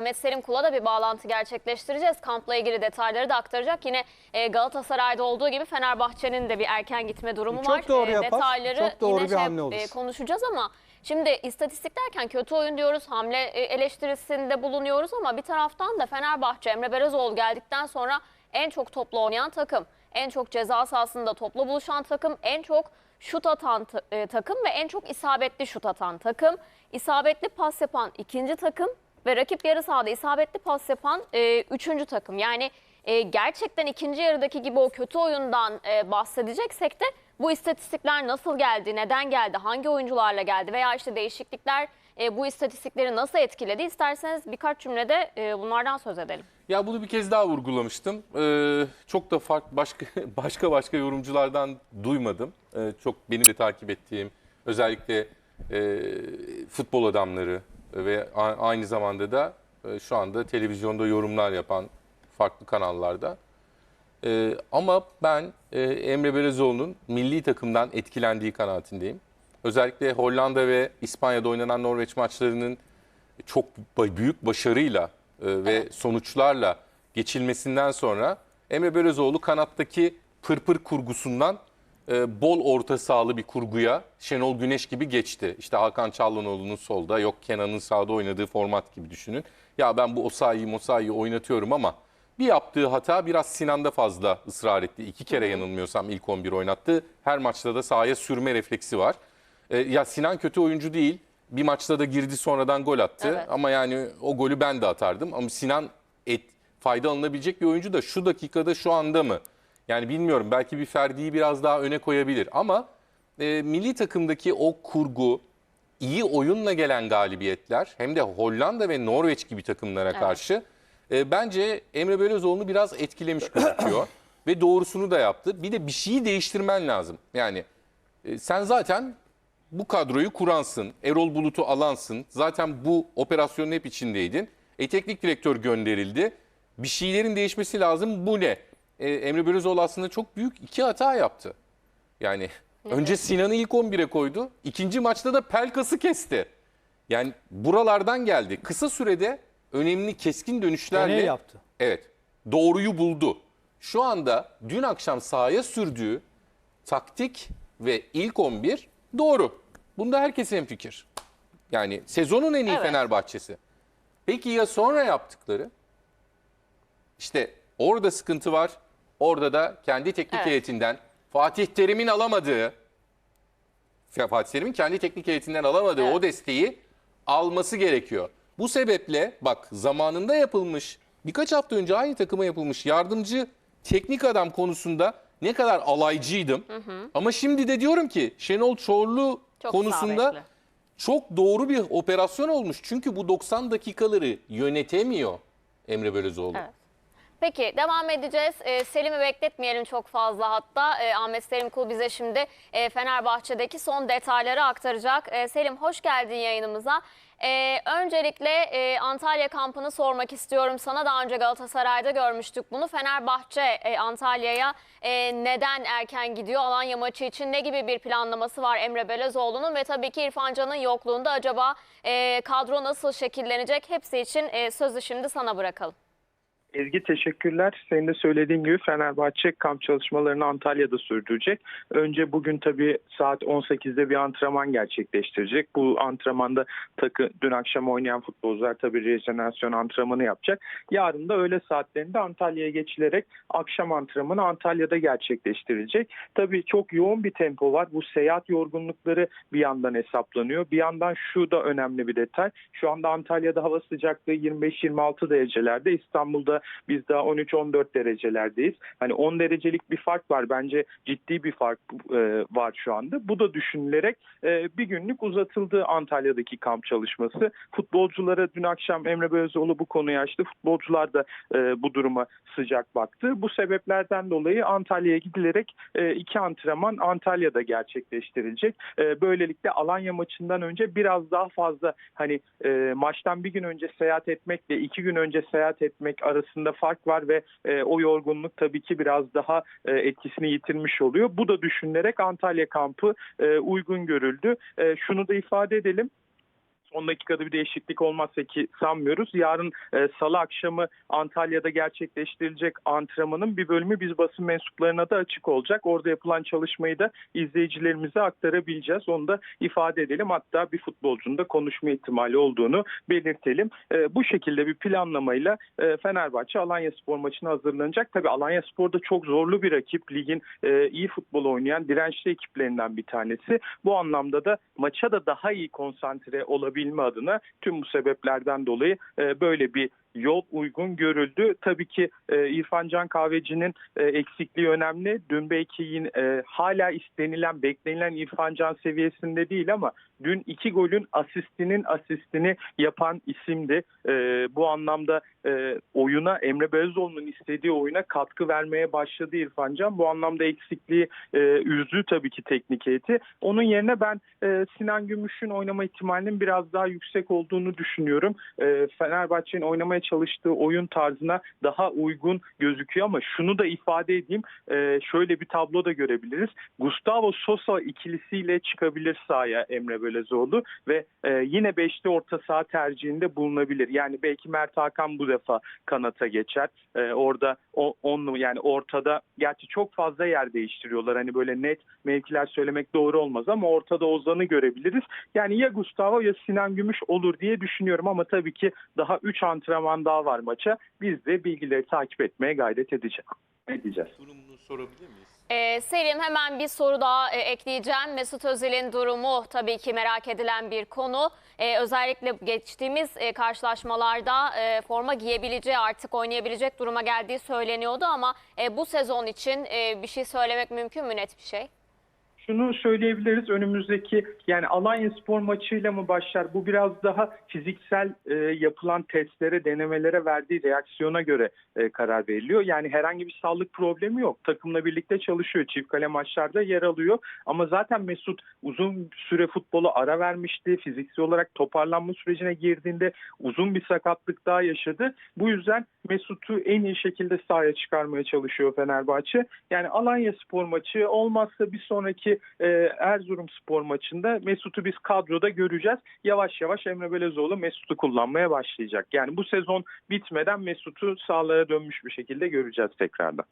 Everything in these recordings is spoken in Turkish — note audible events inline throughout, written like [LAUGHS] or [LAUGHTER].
Ahmet Selim Kul'a da bir bağlantı gerçekleştireceğiz. Kampla ilgili detayları da aktaracak. Yine e, Galatasaray'da olduğu gibi Fenerbahçe'nin de bir erken gitme durumu Çok var. doğru E, yapar. Detayları Çok doğru yine bir şey, hamle olur. e, konuşacağız ama şimdi istatistik derken kötü oyun diyoruz. Hamle eleştirisinde bulunuyoruz ama bir taraftan da Fenerbahçe Emre Belezoğlu geldikten sonra en çok toplu oynayan takım. En çok ceza sahasında toplu buluşan takım. En çok şut atan ta- takım ve en çok isabetli şut atan takım. İsabetli pas yapan ikinci takım ve rakip yarı sahada isabetli pas yapan e, üçüncü takım. Yani e, gerçekten ikinci yarıdaki gibi o kötü oyundan e, bahsedeceksek de bu istatistikler nasıl geldi, neden geldi, hangi oyuncularla geldi veya işte değişiklikler e, bu istatistikleri nasıl etkiledi? İsterseniz birkaç cümlede e, bunlardan söz edelim. Ya bunu bir kez daha vurgulamıştım. Ee, çok da farklı başka [LAUGHS] başka başka yorumculardan duymadım. Ee, çok benim de takip ettiğim özellikle e, futbol adamları ve aynı zamanda da e, şu anda televizyonda yorumlar yapan farklı kanallarda. Ee, ama ben e, Emre Belezoğlu'nun milli takımdan etkilendiği kanaatindeyim. Özellikle Hollanda ve İspanya'da oynanan Norveç maçlarının çok büyük başarıyla e, ve sonuçlarla geçilmesinden sonra Emre Belözoğlu kanattaki pırpır kurgusundan e, bol orta sahalı bir kurguya Şenol Güneş gibi geçti. İşte Hakan Çalhanoğlu'nun solda yok Kenan'ın sağda oynadığı format gibi düşünün. Ya ben bu Osayi'yi Mosayi'yi oynatıyorum ama bir yaptığı hata biraz Sinan'da fazla ısrar etti. İki kere yanılmıyorsam ilk 11 oynattı. Her maçta da sahaya sürme refleksi var. E, ya Sinan kötü oyuncu değil. Bir maçta da girdi sonradan gol attı. Evet. Ama yani o golü ben de atardım. Ama Sinan et, fayda alınabilecek bir oyuncu da şu dakikada şu anda mı? Yani bilmiyorum belki bir Ferdi'yi biraz daha öne koyabilir. Ama e, milli takımdaki o kurgu, iyi oyunla gelen galibiyetler hem de Hollanda ve Norveç gibi takımlara karşı e, bence Emre Belözoğlu'nu biraz etkilemiş [CLEARS THROAT] gözüküyor. ve doğrusunu da yaptı. Bir de bir şeyi değiştirmen lazım. Yani e, sen zaten bu kadroyu kuransın. Erol Bulut'u alansın. Zaten bu operasyonun hep içindeydin. E, teknik direktör gönderildi. Bir şeylerin değişmesi lazım. Bu ne? E, Emre Belözoğlu aslında çok büyük iki hata yaptı. Yani önce Sinan'ı ilk 11'e koydu. İkinci maçta da Pelkas'ı kesti. Yani buralardan geldi. Kısa sürede önemli keskin dönüşlerle Deney yaptı. Evet. Doğruyu buldu. Şu anda dün akşam sahaya sürdüğü taktik ve ilk 11 doğru. Bunda herkes hemfikir. Yani sezonun en iyi Evet. Fenerbahçesi. Peki ya sonra yaptıkları? İşte orada sıkıntı var. Orada da kendi teknik Evet. heyetinden Fatih Terim'in alamadığı Fatih Terim'in kendi teknik heyetinden alamadığı Evet. o desteği alması gerekiyor. Bu sebeple bak zamanında yapılmış birkaç hafta önce aynı takıma yapılmış yardımcı teknik adam konusunda ne kadar alaycıydım. Ama şimdi de diyorum ki Şenol Çorlu Çok konusunda isabetli. çok doğru bir operasyon olmuş. Çünkü bu 90 dakikaları yönetemiyor Emre Belözoğlu. Evet. Peki devam edeceğiz. Ee, Selim'i bekletmeyelim çok fazla hatta. Ee, Ahmet Selim Kul bize şimdi e, Fenerbahçe'deki son detayları aktaracak. Ee, Selim hoş geldin yayınımıza. Ee, öncelikle e, Antalya kampını sormak istiyorum sana. Daha önce Galatasaray'da görmüştük bunu. Fenerbahçe e, Antalya'ya e, neden erken gidiyor? Alanya maçı için ne gibi bir planlaması var Emre Belözoğlu'nun? Ve tabii ki İrfan Can'ın yokluğunda acaba e, kadro nasıl şekillenecek? Hepsi için e, sözü şimdi sana bırakalım. Ezgi teşekkürler. Senin de söylediğin gibi Fenerbahçe kamp çalışmalarını Antalya'da sürdürecek. Önce bugün tabii saat 18'de bir antrenman gerçekleştirecek. Bu antrenmanda takı dün akşam oynayan futbolcular tabii rejenerasyon antrenmanı yapacak. Yarın da öğle saatlerinde Antalya'ya geçilerek akşam antrenmanı Antalya'da gerçekleştirilecek. Tabii çok yoğun bir tempo var. Bu seyahat yorgunlukları bir yandan hesaplanıyor. Bir yandan şu da önemli bir detay. Şu anda Antalya'da hava sıcaklığı 25-26 derecelerde. İstanbul'da biz daha 13-14 derecelerdeyiz. Hani 10 derecelik bir fark var. Bence ciddi bir fark e, var şu anda. Bu da düşünülerek e, bir günlük uzatıldı Antalya'daki kamp çalışması. Futbolculara dün akşam Emre Belözoğlu bu konuyu açtı. Futbolcular da e, bu duruma sıcak baktı. Bu sebeplerden dolayı Antalya'ya gidilerek e, iki antrenman Antalya'da gerçekleştirilecek. E, böylelikle Alanya maçından önce biraz daha fazla hani e, maçtan bir gün önce seyahat etmekle iki gün önce seyahat etmek arasında fark var ve e, o yorgunluk tabii ki biraz daha e, etkisini yitirmiş oluyor. Bu da düşünülerek Antalya kampı e, uygun görüldü. E, şunu da ifade edelim. Son dakikada bir değişiklik olmazsa ki sanmıyoruz. Yarın e, salı akşamı Antalya'da gerçekleştirilecek antrenmanın bir bölümü biz basın mensuplarına da açık olacak. Orada yapılan çalışmayı da izleyicilerimize aktarabileceğiz. Onu da ifade edelim. Hatta bir futbolcunun da konuşma ihtimali olduğunu belirtelim. E, bu şekilde bir planlamayla e, Fenerbahçe Alanya Spor maçına hazırlanacak. Tabii Alanya Spor da çok zorlu bir rakip. Ligin e, iyi futbol oynayan dirençli ekiplerinden bir tanesi. Bu anlamda da maça da daha iyi konsantre olabilme adına tüm bu sebeplerden dolayı e, böyle bir yol uygun görüldü. Tabii ki e, İrfan Can Kahveci'nin e, eksikliği önemli. Dün belki yine e, hala istenilen, beklenilen İrfan Can seviyesinde değil ama dün iki golün asistinin asistini yapan isimdi. E, bu anlamda e, oyuna Emre Belözoğlu'nun istediği oyuna katkı vermeye başladı İrfan Can. Bu anlamda eksikliği e, üzdü tabii ki teknik heyeti. Onun yerine ben e, Sinan Gümüş'ün oynama ihtimalinin biraz daha yüksek olduğunu düşünüyorum. E, Fenerbahçe'nin oynamaya çalıştığı oyun tarzına daha uygun gözüküyor ama şunu da ifade edeyim. E, şöyle bir tablo da görebiliriz. Gustavo Sosa ikilisiyle çıkabilir sahaya Emre Belözoğlu ve e, yine beşli orta saha tercihinde bulunabilir. Yani belki Mert Hakan bu defa kanata geçer. E, orada o, on, yani ortada gerçi çok fazla yer değiştiriyorlar. Hani böyle net mevkiler söylemek doğru olmaz ama ortada Ozan'ı görebiliriz. Yani ya Gustavo ya Sinan Gümüş olur diye düşünüyorum ama tabii ki daha 3 antrenman daha var maça. Biz de bilgileri takip etmeye gayret edeceğiz. edeceğiz. Durumunu sorabilir miyiz? Ee, Selim hemen bir soru daha e, ekleyeceğim. Mesut Özil'in durumu tabii ki merak edilen bir konu. Ee, özellikle geçtiğimiz e, karşılaşmalarda e, forma giyebileceği artık oynayabilecek duruma geldiği söyleniyordu ama e, bu sezon için e, bir şey söylemek mümkün mü net bir şey? Şunu söyleyebiliriz önümüzdeki yani Alanya Spor maçıyla mı başlar? Bu biraz daha fiziksel e, yapılan testlere, denemelere verdiği reaksiyona göre e, karar veriliyor. Yani herhangi bir sağlık problemi yok. Takımla birlikte çalışıyor. Çift kale maçlarda yer alıyor. Ama zaten Mesut uzun süre futbolu ara vermişti. Fiziksel olarak toparlanma sürecine girdiğinde uzun bir sakatlık daha yaşadı. Bu yüzden Mesut'u en iyi şekilde sahaya çıkarmaya çalışıyor Fenerbahçe. Yani Alanya Spor maçı olmazsa bir sonraki e, Erzurum Spor maçında Mesut'u biz kadroda göreceğiz. Yavaş yavaş Emre Belözoğlu Mesut'u kullanmaya başlayacak. Yani bu sezon bitmeden Mesut'u sahalara dönmüş bir şekilde göreceğiz tekrardan.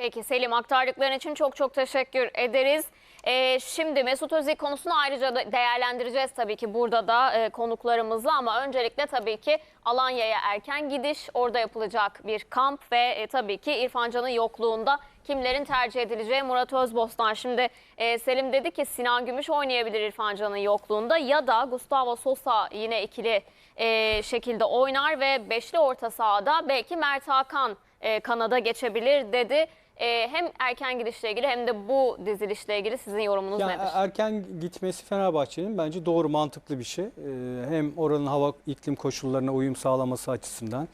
Peki Selim aktardıkların için çok çok teşekkür ederiz. Ee, şimdi Mesut Özil konusunu ayrıca değerlendireceğiz tabii ki burada da e, konuklarımızla ama öncelikle tabii ki Alanya'ya erken gidiş, orada yapılacak bir kamp ve e, tabii ki İrfan Can'ın yokluğunda kimlerin tercih edileceği Murat Özbostan. Şimdi e, Selim dedi ki Sinan Gümüş oynayabilir İrfan Can'ın yokluğunda ya da Gustavo Sosa yine ikili e, şekilde oynar ve beşli orta sahada belki Mert Hakan e, kanada geçebilir dedi. E, hem erken gidişle ilgili hem de bu dizilişle ilgili sizin yorumunuz Yani nedir? erken gitmesi Fenerbahçe'nin bence doğru mantıklı bir şey. Ee, Hem oranın hava iklim koşullarına uyum sağlaması açısından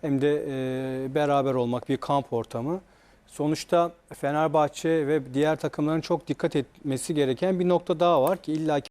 hem de e, beraber olmak bir kamp ortamı. Sonuçta Fenerbahçe ve diğer takımların çok dikkat etmesi gereken bir nokta daha var ki illa